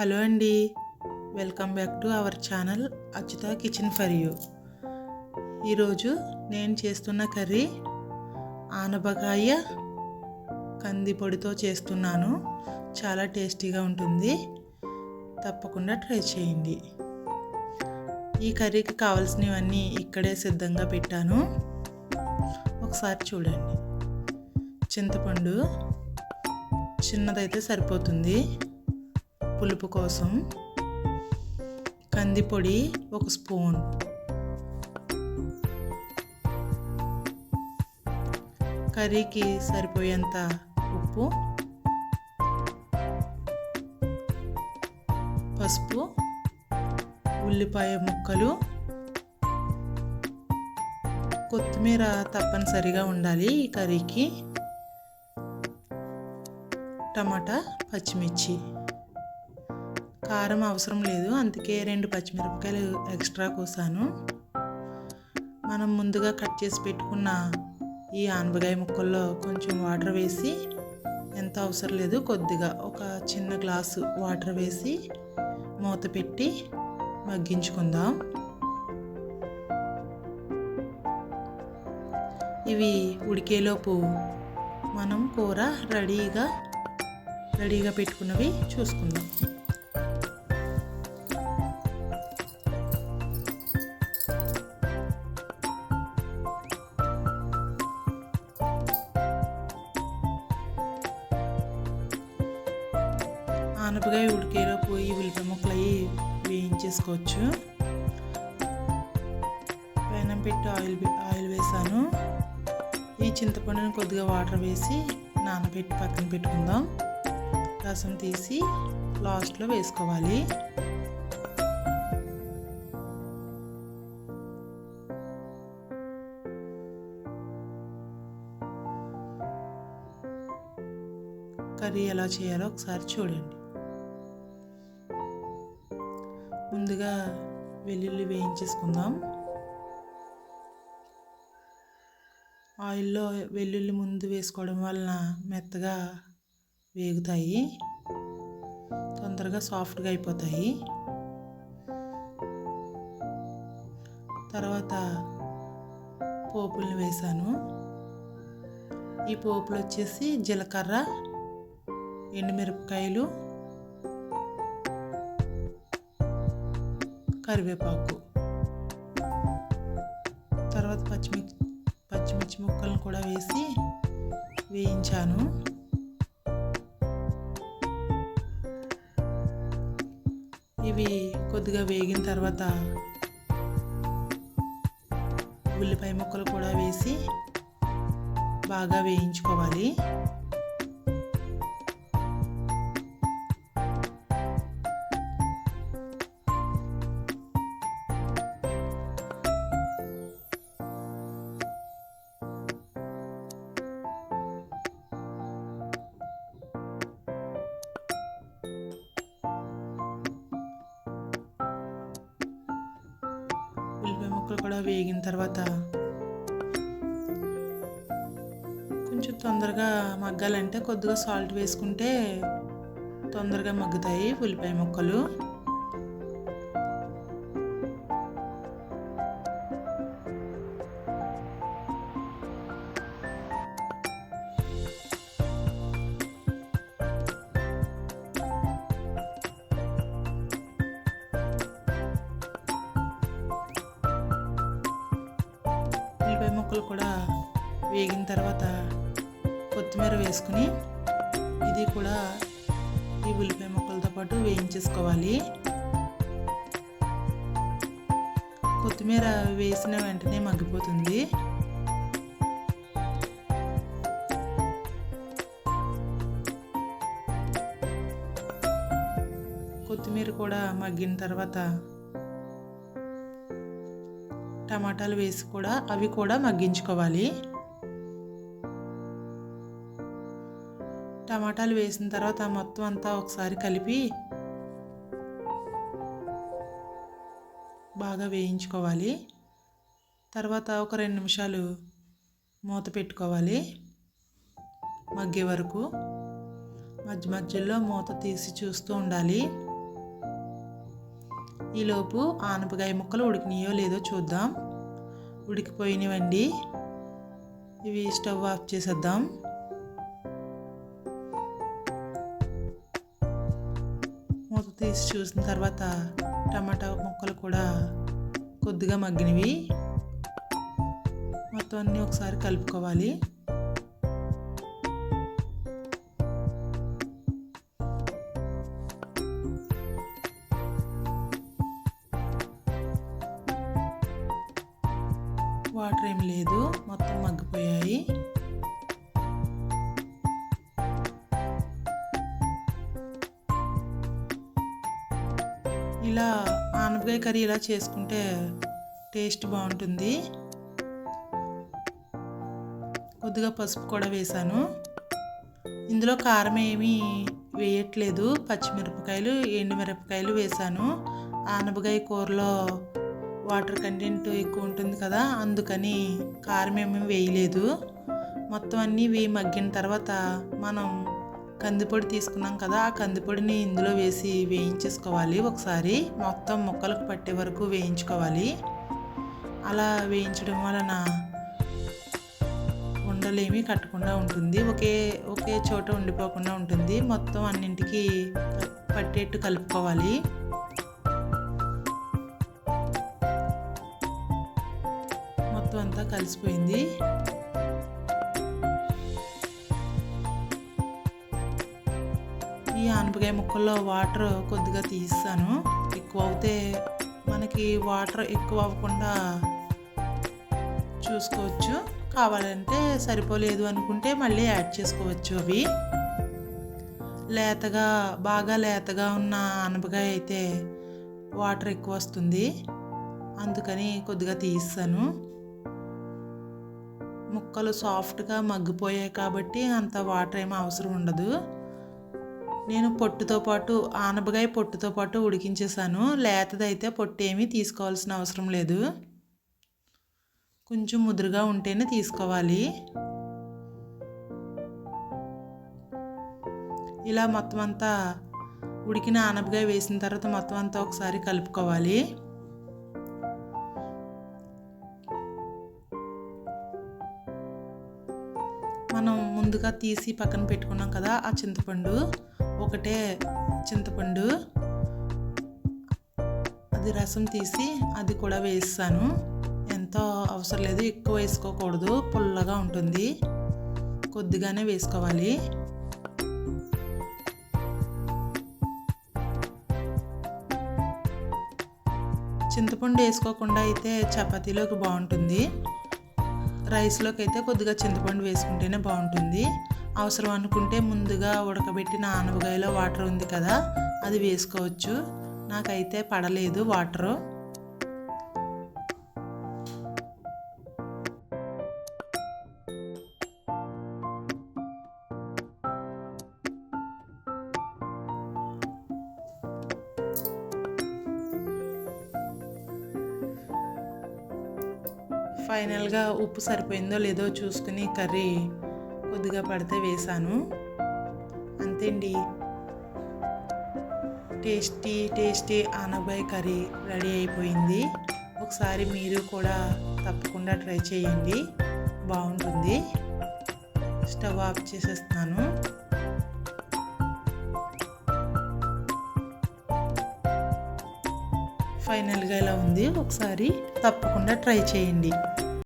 Hello అండి. Welcome back to our channel Achyuta kitchen for you. ఈరోజు నేను చేస్తున్న కర్రీ ఆనపకాయ కందిపొడితో చేస్తున్నాను. చాలా టేస్టీగా ఉంటుంది. తప్పకుండా ట్రై చేయండి. ఈ కర్రీకి కావాల్సినవన్నీ ఇక్కడే సిద్ధంగా పెట్టాను. ఒకసారి చూడండి. చింతపండు చిన్నదైతే సరిపోతుంది. పులుపు కోసం కందిపొడి ఒక స్పూన్. కర్రీకి సరిపోయేంత ఉప్పు. పసుపు. ఉల్లిపాయ ముక్కలు. కొత్తిమీర తప్పనిసరిగా ఉండాలి ఈ కర్రీకి. టమాటా పచ్చిమిర్చి. కారం అవసరం లేదు. అందుకే రెండు పచ్చిమిరపకాయలు ఎక్స్ట్రా కోసాను. మనం ముందుగా కట్ చేసి పెట్టుకున్న ఈ ఆనపకాయ ముక్కల్లో కొంచెం వాటర్ వేసి ఎంత అవసరం లేదు కొద్దిగా ఒక చిన్న గ్లాసు వాటర్ వేసి మూత పెట్టి మగ్గించుకుందాం. ఇవి ఉడికేలోపు మనం కూర రెడీగా రెడీగా పెట్టుకున్నవి చూసుకుందాం. ఆనపకాయ ఉడికేలో పోయి ఉల్లిపాయ ముక్కలు అవి వేయించేసుకోవచ్చు. పైన పెట్టి ఆయిల్ ఆయిల్ వేసాను. ఈ చింతపండుని కొద్దిగా వాటర్ వేసి నానబెట్టి పక్కన పెట్టుకుందాం. రసం తీసి లాస్ట్లో వేసుకోవాలి. కర్రీ ఎలా చేయాలో ఒకసారి చూడండి. ముందుగా వెల్లుల్లి వేయించేసుకుందాం. ఆయిల్లో వెల్లుల్లి ముందు వేసుకోవడం వలన మెత్తగా వేగుతాయి. తొందరగా సాఫ్ట్గా అయిపోతాయి. తర్వాత పోపుల్ని వేసాను. ఈ పోపులు వచ్చేసి జీలకర్ర ఎండుమిరపకాయలు కరివేపాకు. తర్వాత పచ్చిమిర్చి పచ్చిమిర్చి ముక్కలను కూడా వేసి వేయించాను. ఇవి కొద్దిగా వేగిన తర్వాత ఉల్లిపాయ ముక్కలు కూడా వేసి బాగా వేయించుకోవాలి. ముక్కలు కూడా వేగిన తర్వాత కొంచెం తొందరగా మగ్గాలంటే కొద్దిగా సాల్ట్ వేసుకుంటే తొందరగా మగ్గుతాయి ఉల్లిపాయ ముక్కలు. ముక్కలు కూడా వేగిన తర్వాత కొత్తిమీర వేసుకుని ఇది కూడా ఈ ఉల్లిపాయ ముక్కలతో పాటు వేయించేసుకోవాలి. కొత్తిమీర వేసిన వెంటనే మగ్గిపోతుంది. కొత్తిమీర కూడా మగ్గిన తర్వాత టమాటాలు వేసి కూడా అవి కూడా మగ్గించుకోవాలి. టమాటాలు వేసిన తర్వాత మొత్తం అంతా ఒకసారి కలిపి బాగా వేయించుకోవాలి. తర్వాత ఒక రెండు నిమిషాలు మూత పెట్టుకోవాలి. మగ్గే వరకు మధ్య మధ్యలో మూత తీసి చూస్తూ ఉండాలి. ఈలోపు ఆనపకాయ ముక్కలు ఉడికినాయో లేదో చూద్దాం. ఉడికిపోయినవండి. ఇవి స్టవ్ ఆఫ్ చేసేద్దాం. మూత తీసి చూసిన తర్వాత టమాటా ముక్కలు కూడా కొద్దిగా మగ్గినవి. మొత్తం అన్నీ ఒకసారి కలుపుకోవాలి. వాటర్ ఏం లేదు మొత్తం మగ్గిపోయాయి. ఇలా ఆనపకాయ కర్రీ ఇలా చేసుకుంటే టేస్ట్ బాగుంటుంది. కొద్దిగా పసుపు కూడా వేసాను ఇందులో కారం ఏమీ వేయట్లేదు. పచ్చిమిరపకాయలు ఎండుమిరపకాయలు వేసాను ఆనపకాయ కూరలో వాటర్ కంటెంట్ ఎక్కువ ఉంటుంది కదా అందుకని కారం ఏమీ వేయలేదు. మొత్తం అన్నీ వేయి మగ్గిన తర్వాత మనం కందిపొడి తీసుకున్నాం కదా ఆ కందిపొడిని ఇందులో వేసి వేయించేసుకోవాలి ఒకసారి. మొత్తం ముక్కలకు పట్టే వరకు వేయించుకోవాలి. అలా వేయించడం వలన ఉండలేమి కట్టకుండా ఉంటుంది. ఒకే ఒకే చోట ఉండిపోకుండా ఉంటుంది. మొత్తం అన్నింటికి పట్టేట్టు కలుపుకోవాలి. మొత్తం అంతా కలిసిపోయింది. ఈ ఆనపకాయ ముక్కల్లో వాటర్ కొద్దిగా తీస్తాను. ఎక్కువ అవుతే మనకి వాటర్ ఎక్కువ అవ్వకుండా చూసుకోవచ్చు. కావాలంటే సరిపోలేదు అనుకుంటే మళ్ళీ యాడ్ చేసుకోవచ్చు అవి. లేతగా బాగా లేతగా ఉన్న అనపకాయ అయితే వాటర్ ఎక్కువ వస్తుంది. అందుకని కొద్దిగా తీస్తాను. ముక్కలు సాఫ్ట్గా మగ్గిపోయాయి కాబట్టి అంత వాటర్ ఏమీ అవసరం ఉండదు. నేను పొట్టుతో పాటు ఆనపకాయ పొట్టుతో పాటు ఉడికించేసాను లేతదైతే పొట్టు ఏమీ తీసుకోవాల్సిన అవసరం లేదు. కొంచెం ముదురుగా ఉంటేనే తీసుకోవాలి. ఇలా మొత్తం అంతా ఉడికిన ఆనపకాయ వేసిన తర్వాత మొత్తం అంతా ఒకసారి కలుపుకోవాలి. ముందుగా తీసి పక్కన పెట్టుకున్నాం కదా ఆ చింతపండు. ఒకటే చింతపండు. అది రసం తీసి అది కూడా వేస్తాను. ఎంతో అవసరం లేదు ఎక్కువ వేసుకోకూడదు పుల్లగా ఉంటుంది. కొద్దిగానే వేసుకోవాలి. చింతపండు వేసుకోకుండా అయితే చపాతీలోకి బాగుంటుంది. రైస్లోకి అయితే కొద్దిగా చింతపండు వేసుకుంటేనే బాగుంటుంది. అవసరం అనుకుంటే ముందుగా ఉడకబెట్టిన ఆనవకాయలో వాటర్ ఉంది కదా అది వేసుకోవచ్చు. నాకైతే పడలేదు వాటరు. ఫైనల్గా ఉప్పు సరిపోయిందో లేదో చూసుకుని కర్రీ కొద్దిగా పడితే వేసాను అంతేండి. టేస్టీ టేస్టీ ఆనబాయ్ కర్రీ రెడీ అయిపోయింది. ఒకసారి మీరు కూడా తప్పకుండా ట్రై చేయండి. బాగుంటుంది. స్టవ్ ఆఫ్ చేసేస్తాను ఫైనల్గా ఇలా ఉంది? ఒకసారి తప్పకుండా ట్రై చేయండి.